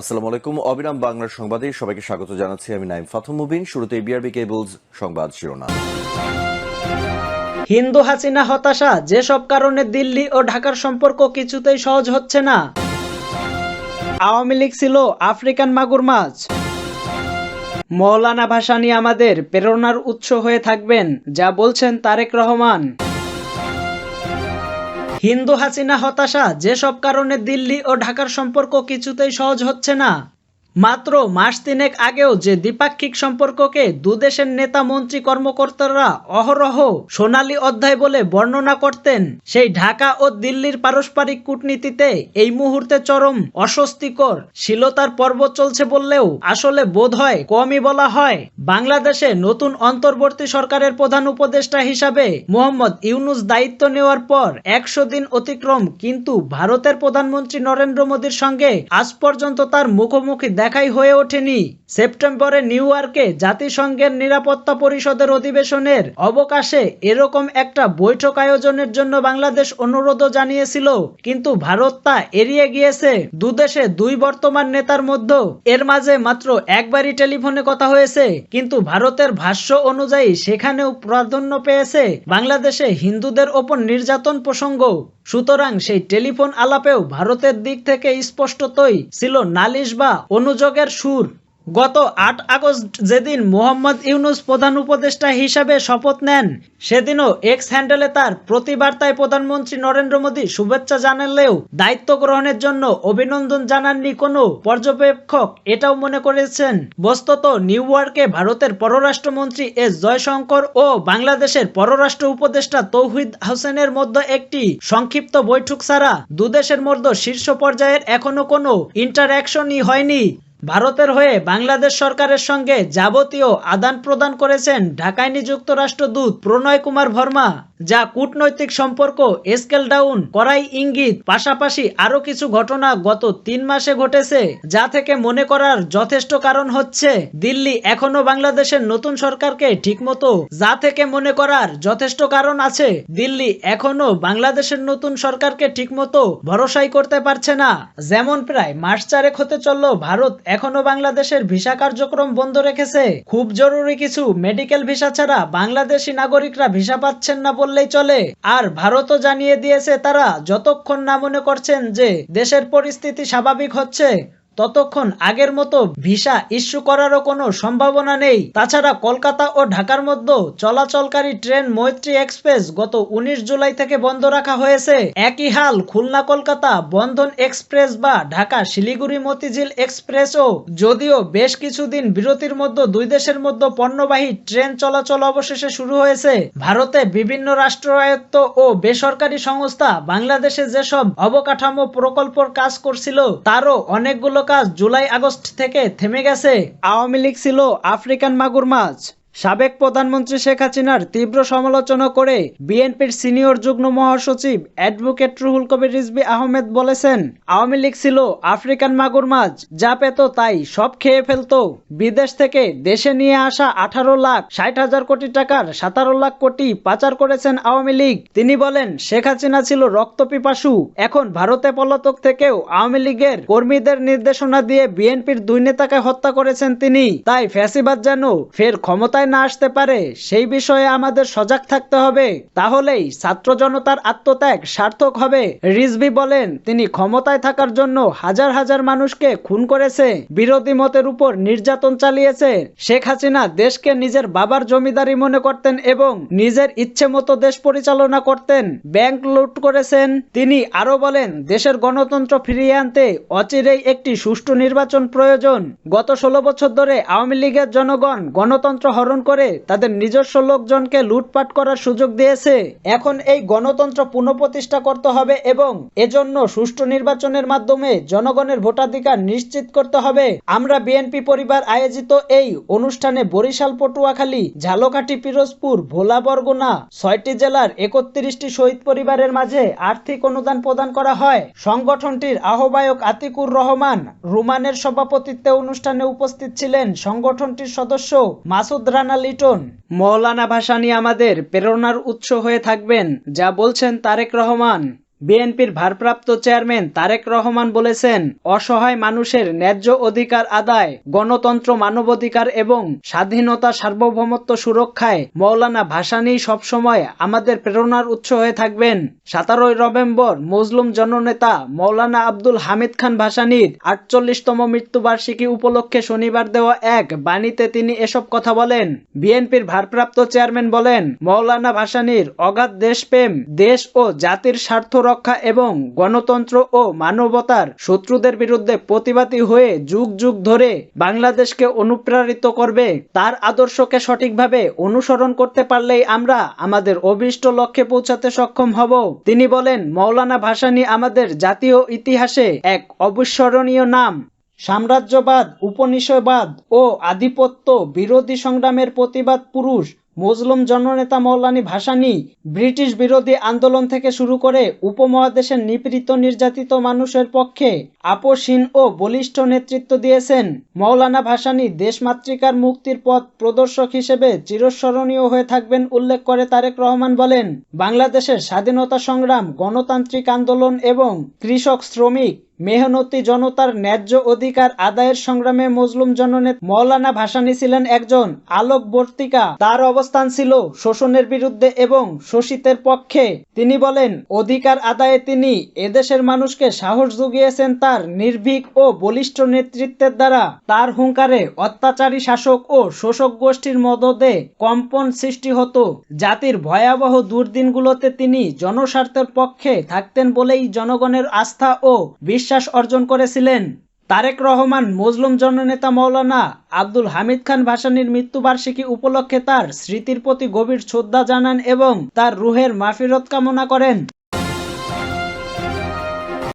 আসসালামু আলাইকুম, অবিরাম বাংলার সংবাদে সবাইকে স্বাগত জানাচ্ছি আমি নাইম মুবিন। শুরুতে বিআরবি কেবলস সংবাদ শিরোনাম। হিন্দু হাসিনা হতাশা কারণে দিল্লি ও ঢাকার সম্পর্ক কিছুতেই সহজ হচ্ছে না। আওয়ামী লীগ ছিল আফ্রিকান মাগুর মাছ। মৌলানা ভাসানী আমাদের প্রেরণার উৎস হয়ে থাকবেন, যা বলছেন তারেক রহমান। হিন্দু হাসিনা হতাশা যেসব কারণে দিল্লি ও ঢাকার সম্পর্ক কিছুতেই সহজ হচ্ছে না। মাত্র মাস তিনেক আগেও যে দ্বিপাক্ষিক সম্পর্ককে দুদেশের নেতা, মন্ত্রী, কর্মকর্তারা অহরহ সোনালী অধ্যায় বলে বর্ণনা করতেন, সেই ঢাকা ও দিল্লির পারস্পরিক কূটনীতিতে এই মুহূর্তে চরম অস্বস্তিকর শিলতার পর্ব চলছে বললেও আসলে বোধ হয় কমই বলা হয়। বাংলাদেশে নতুন অন্তর্বর্তী সরকারের প্রধান উপদেষ্টা হিসাবে মোহাম্মদ ইউনুস দায়িত্ব নেওয়ার পর একশো দিন অতিক্রম, কিন্তু ভারতের প্রধানমন্ত্রী নরেন্দ্র মোদীর সঙ্গে আজ পর্যন্ত তার মুখোমুখি দেখাই হয়ে ওঠেনি। সেপ্টেম্বরে নিউ ইয়র্কে জাতিসংঘের নিরাপত্তা পরিষদের অধিবেশনের অবকাশে এরকম একটা বৈঠক আয়োজনের জন্য বাংলাদেশ অনুরোধও জানিয়েছিল। কিন্তু ভারত তা এড়িয়ে গিয়েছে। দুদেশে দুই বর্তমান নেতার মধ্যে এর মাঝে মাত্র একবারই টেলিফোনে কথা হয়েছে। কিন্তু ভারতের ভাষ্য অনুযায়ী সেখানেও প্রাধান্য পেয়েছে বাংলাদেশে হিন্দুদের ওপর নির্যাতন প্রসঙ্গ সুতরাং সেই টেলিফোন আলাপেও ভারতের দিক থেকে স্পষ্টতই ছিল নালিশ বা অনুযোগের সুর। গত আট আগস্ট যেদিন মোহাম্মদ ইউনুস প্রধান উপদেষ্টা হিসাবে শপথ নেন, সেদিনও এক্স হ্যান্ডেলে তার প্রতিবার্তায় প্রধানমন্ত্রী নরেন্দ্র মোদী শুভেচ্ছা জানালেও দায়িত্ব গ্রহণের জন্য অভিনন্দন জানাননি কোনো পর্যবেক্ষক। এটাও মনে করেছেন, বস্তুত নিউ ইয়র্কে ভারতের পররাষ্ট্রমন্ত্রী এস জয়শঙ্কর ও বাংলাদেশের পররাষ্ট্র উপদেষ্টা তৌহিদ হোসেনের মধ্যে একটি সংক্ষিপ্ত বৈঠক ছাড়া দুদেশের মধ্যে শীর্ষ পর্যায়ের এখনও কোনো ইন্টারঅ্যাকশনই হয়নি। ভারতের হয়ে বাংলাদেশ সরকারের সঙ্গে যাবতীয় আদান প্রদান করেছেন ঢাকায় নিযুক্ত রাষ্ট্রদূত প্রণয় কুমার ভর্মা। যা কূটনৈতিক সম্পর্ক, স্কেল ডাউন করাই ইঙ্গিত, পাশাপাশি আরও কিছু ঘটনা গত তিন মাসে ঘটেছে, যা থেকে মনে করার যথেষ্ট কারণ হচ্ছে, দিল্লি এখনও বাংলাদেশের নতুন সরকারকে ঠিকমতো, যা থেকে মনে করার যথেষ্ট কারণ আছে, দিল্লি এখনও বাংলাদেশের নতুন সরকারকে ঠিকমতো ভরসাই করতে পারছে না, যেমন প্রায় মাস চারেক হতে চলল ভারত এখনও বাংলাদেশের ভিসা কার্যক্রম বন্ধ রেখেছে, খুব জরুরি কিছু মেডিকেল ভিসা ছাড়া বাংলাদেশি নাগরিকরা ভিসা পাচ্ছেন না বললেই চলে। আর ভারতও জানিয়ে দিয়েছে তারা, যতক্ষণ না মনে করছেন যে দেশের পরিস্থিতি স্বাভাবিক হচ্ছে ততক্ষণ আগের মতো ভিসা ইস্যু করারও কোনো সম্ভাবনা নেই। তাছাড়া কলকাতা ও ঢাকার মধ্যে চলাচলকারী ট্রেন মৈত্রী এক্সপ্রেস গত উনিশ জুলাই থেকে বন্ধ রাখা হয়েছে। একই হাল খুলনা কলকাতা, বন্ধন এক্সপ্রেস বা ঢাকা শিলিগুড়ি মতিঝিল এক্সপ্রেসও। যদিও বেশ কিছুদিন বিরতির মধ্যে দুই দেশের মধ্যে পণ্যবাহী ট্রেন চলাচল অবশেষে শুরু হয়েছে। ভারতে বিভিন্ন রাষ্ট্রায়ত্ত ও বেসরকারি সংস্থা বাংলাদেশে যেসব অবকাঠামো প্রকল্পর কাজ করছিল, তারও অনেকগুলো কাজ জুলাই আগস্ট থেকে থেমে গেছে। আওয়ামী লীগ ছিল আফ্রিকান মাগুর মাছ। সাবেক প্রধানমন্ত্রী শেখ হাসিনার তীব্র সমালোচনা করে বিএনপির সিনিয়র যুগ্ম মহাসচিব অ্যাডভোকেট রুহুল কবির রিজবি আহমেদ বলেছেন, আওয়ামী লীগ ছিল আফ্রিকান মাগুর মাছ, যা পেত তাই সব খেয়ে ফেলতো। বিদেশ থেকে দেশে নিয়ে আসা আঠারো লাখ ষাট হাজার কোটি টাকার সাতারো লাখ কোটি পাচার করেছেন আওয়ামী লীগ। তিনি বলেন, শেখ হাসিনা ছিল রক্তপিপাসু এখন ভারতে পলাতক থেকেও আওয়ামী লীগের কর্মীদের নির্দেশনা দিয়ে বিএনপির দুই নেতাকে হত্যা করেছেন তিনি। তাই ফ্যাসিবাদ যেন ফের ক্ষমতায় না আসতে পারে, সেই বিষয়ে আমাদের সজাগ থাকতে হবে। তাহলেই ছাত্র জনতার আত্মত্যাগ সার্থক হবে। রিজভি বলেন, তিনি ক্ষমতায় থাকার জন্য হাজার হাজার মানুষকে খুন করেছে, বিরোধী মতের উপর নির্যাতন চালিয়েছে। শেখ হাসিনা দেশকে নিজের বাবার জমিদারি মনে করতেন এবং নিজের ইচ্ছে মতো দেশ পরিচালনা করতেন। ব্যাংক লুট করেছেন। তিনি আরও বলেন, দেশের গণতন্ত্র ফিরিয়ে আনতে অচিরেই একটি সুষ্ঠু নির্বাচন প্রয়োজন। গত ষোলো বছর ধরে আওয়ামী লীগের জনগণ গণতন্ত্র হরণ করে, তাদের নিজস্ব লোকজনকে লুটপাট করার সুযোগ দিয়েছে। এখন এই গণতন্ত্র পুনঃপ্রতিষ্ঠা করতে হবে এবং এজন্য সুষ্ঠু নির্বাচনের মাধ্যমে জনগণের ভোটাধিকার নিশ্চিত করতে হবে। আমরা বিএনপি পরিবার আয়োজিত এই অনুষ্ঠানে বরিশাল, পটুয়াখালী, ঝালকাঠি, পিরোজপুর, ভোলা, বরগুনা ছয়টি জেলার একত্রিশটি শহীদ পরিবারের মাঝে আর্থিক অনুদান প্রদান করা হয়। সংগঠনটির আহ্বায়ক আতিকুর রহমান রুমানের সভাপতিত্বে অনুষ্ঠানে উপস্থিত ছিলেন সংগঠনটির সদস্য মাসুদ রানা। লিটন। মৌলানা ভাসানী আমাদের প্রেরণার উৎস হয়ে থাকবেন যা বলছেন তারেক রহমান। বিএনপির ভারপ্রাপ্ত চেয়ারম্যান তারেক রহমান বলেছেন, অসহায় মানুষের ন্যায্য অধিকার আদায়, গণতন্ত্র মানবাধিকার এবং স্বাধীনতা সার্বভৌমত্ব সুরক্ষায় মৌলানা ভাসানী সবসময় আমাদের প্রেরণার উৎস হয়ে থাকবেন। সতেরোই নভেম্বর মজলুম জননেতা মৌলানা আব্দুল হামিদ খান ভাসানীর আটচল্লিশতম মৃত্যুবার্ষিকী উপলক্ষে শনিবার দেওয়া এক বাণীতে তিনি এসব কথা বলেন। বিএনপির ভারপ্রাপ্ত চেয়ারম্যান বলেন, মৌলানা ভাসানীর অগাধ দেশপ্রেম, দেশ ও জাতির স্বার্থ রক্ষা এবং গণতন্ত্র ও মানবতার শত্রুদের বিরুদ্ধে প্রতিবাদী হয়ে যুগ যুগ ধরে বাংলাদেশকে অনুপ্রাণিত করবে, তার আদর্শকে সঠিকভাবে অনুসরণ করতে পারলেই আমরা আমাদের অভিষ্ট লক্ষ্যে পৌঁছাতে সক্ষম হব। তিনি বলেন, মৌলানা ভাসানী আমাদের জাতীয় ইতিহাসে এক অবিস্মরণীয় নাম। সাম্রাজ্যবাদ, উপনিষদবাদ ও আধিপত্য বিরোধী সংগ্রামের প্রতিবাদ পুরুষ মুসলিম জননেতা মৌলানি ভাসানী ব্রিটিশ বিরোধী আন্দোলন থেকে শুরু করে উপমহাদেশের নিপীড়িত নির্যাতিত মানুষের পক্ষে আপোষহীন ও বলিষ্ঠ নেতৃত্ব দিয়েছেন। মৌলানা ভাসানী দেশমাতৃকার মুক্তির পথ প্রদর্শক হিসেবে চিরস্মরণীয় হয়ে থাকবেন উল্লেখ করে তারেক রহমান বলেন, বাংলাদেশের স্বাধীনতা সংগ্রাম, গণতান্ত্রিক আন্দোলন এবং কৃষক শ্রমিক মেহনতি জনতার ন্যায্য অধিকার আদায়ের সংগ্রামে মজলুম জননেতা মৌলানা ভাসানী ছিলেন একজন আলোকবর্তিকা। তার অবস্থান ছিল শোষণের বিরুদ্ধে এবং শোষিতের পক্ষে। তিনি বলেন, অধিকার আদায়ে তিনি এদেশের মানুষকে সাহস জুগিয়েছেন তার নির্ভীক ও বলিষ্ঠ নেতৃত্বের দ্বারা। তার হুঙ্কারে অত্যাচারী শাসক ও শোষক গোষ্ঠীর মদদে কম্পন সৃষ্টি হতো। জাতির ভয়াবহ দুর্দিনগুলোতে তিনি জনস্বার্থের পক্ষে থাকতেন বলেই জনগণের আস্থা ও বিশ্বাস অর্জন করেছিলেন। তারেক রহমান, মজলুম জননেতা মৌলানা আব্দুল হামিদ খান ভাসানীর মৃত্যুবার্ষিকী উপলক্ষে তার স্মৃতির প্রতি গভীর শ্রদ্ধা জানান এবং তার রুহের মাফিরত কামনা করেন।